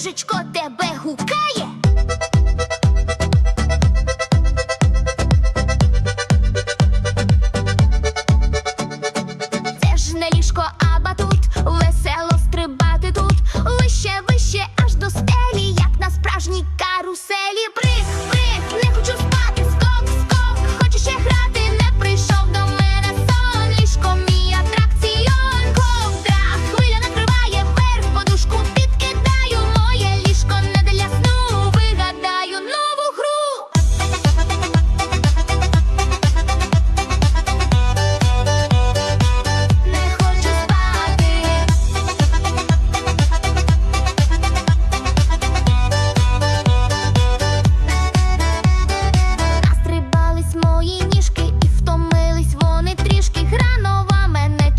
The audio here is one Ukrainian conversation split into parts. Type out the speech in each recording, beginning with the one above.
Їжечко тебе гукає. Це ж не ліжко, а батут, весело стрибати тут, вище, вище, аж до стелі, як на справжній каруселі.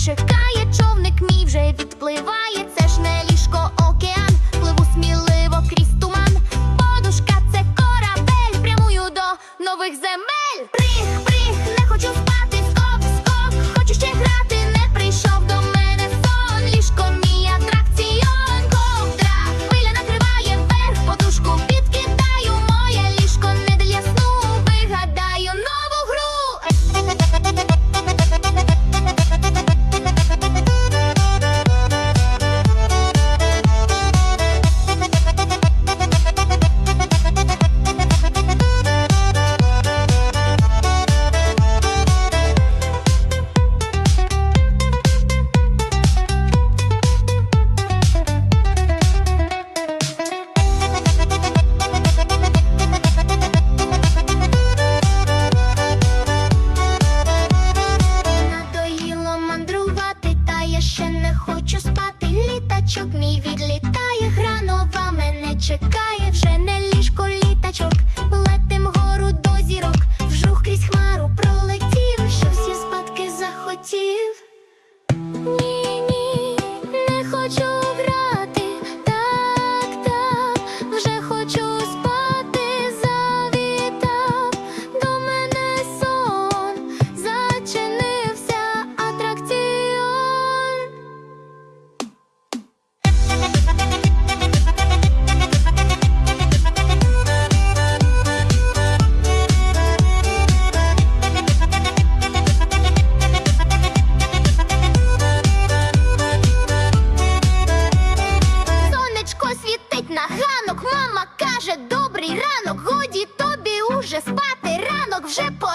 check. відлітає, гра нова мене чекає вже не. добрий ранок, годі тобі уже спати, ранок вже по.